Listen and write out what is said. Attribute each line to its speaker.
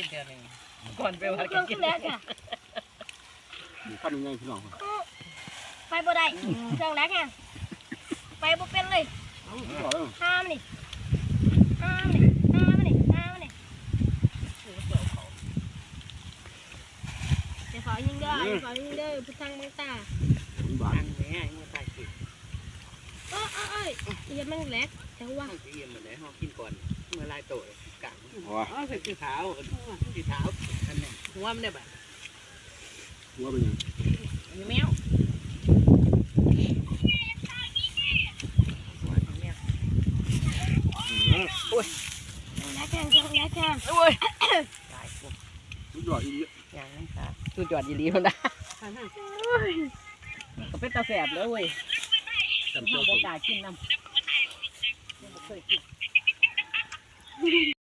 Speaker 1: กินเดือนหนึ่งก่อนไปวัด
Speaker 2: เค
Speaker 1: ก็
Speaker 2: รื่อง
Speaker 1: กิ
Speaker 2: ขึ้
Speaker 1: น
Speaker 2: นแล้วจ้ะ
Speaker 3: มีขั้นยังไงพี่น้อง
Speaker 2: ไปบ่ได้เครื่องแรกไงไปบ่เป็นเลย
Speaker 3: ต่อแล้ว
Speaker 2: ห้ามนี่ห้ามนี่ห้ามนี่ห้ามนี่เดี๋ยวขอยิงเด้อเดี๋ยวขอยิงเด้อพุทธังมังตา
Speaker 3: บาท
Speaker 1: อันนี้มือตายกิน
Speaker 2: เอ้ยเอ้ยเอ้ยเอียดมันแหลกแต่ว่า
Speaker 1: ห้องจะเยี่ยมเหมือนไหนห้องกินก่อนเมื่อลายโตกลาง
Speaker 3: หัว
Speaker 1: อ๋อใส่สีขาวสีขาวอันนี้หัวมันได้แบบ
Speaker 3: หัวเป็นยัง
Speaker 1: มีแมวโอ้ย
Speaker 2: แหลกแข้งเครื่องแหลกแข้ง
Speaker 1: โอ้ยตายปุ๊บ
Speaker 3: สุดยอดอีก
Speaker 1: อย่างนั้นค่ะสุดยอดยีรีคนนะก็เป็นตาแสบเลยเว้ย
Speaker 3: จำ
Speaker 1: ห้
Speaker 3: เจ้า
Speaker 1: อง
Speaker 3: ค
Speaker 1: บ
Speaker 3: น
Speaker 1: กล้ากินน้ำไม่เคยกิน